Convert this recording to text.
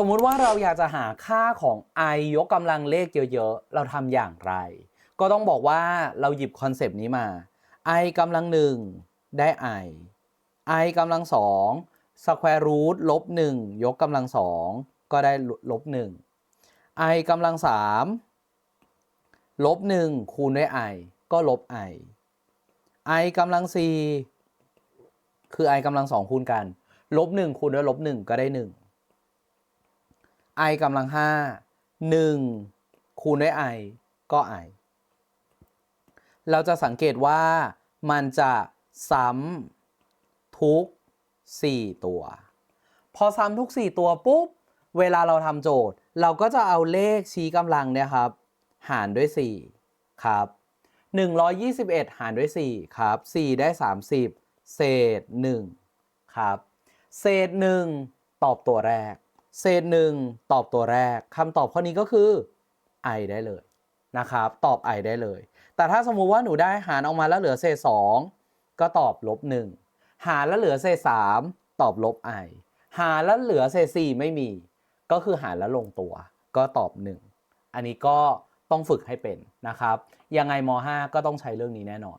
สมมุติว่าเราอยากจะหาค่าของ i ยกกำลังเลขเยอะๆ เราทำอย่างไร ก็ต้องบอกว่าเราหยิบคอนเซปต์นี้มา i กำลังหนึ่งได้ i i กำลังสองสแควร์รูทลบหนึ่งยกกำลังสองก็ได้ลบหนึ่ง i กำลังสามลบหนึ่งคูณด้วย i ก็ลบ i i กำลังสี่คือ i กำลังสองคูณกัน ลบหนึ่งคูณด้วยลบหนึ่งก็ได้หนึ่ง i กำลังห้าหนึ่งคูณด้วย i ก็ i เราจะสังเกตว่ามันจะซ้ำทุก 4 ตัว พอซ้ำทุก 4 ตัวปุ๊บ เวลาเราทำโจทย์ เราก็จะเอาเลขชี้กำลังเนี่ยครับ หารด้วย 4 ครับ 121 หารด้วย 4 ครับ 4 ได้ 30 เศษ 1 ครับ เศษ 1 ตอบตัวแรก เศษ1ตอบตัวแรกคำตอบข้อนี้ก็คือ i ได้เลยนะครับ ตอบ i ได้เลย แต่ถ้าสมมุติว่าหนูได้หารออกมาแล้วเหลือเศษ 2 ก็ตอบลบ1หารแล้วเหลือเศษ 3 ตอบลบ i หารแล้วเหลือเศษ 4 ไม่มี ก็คือหารแล้วลงตัว ก็ตอบ 1 อันนี้ก็ต้องฝึกให้เป็นนะครับ ยังไงม .5 ก็ต้องใช้เรื่องนี้แน่นอน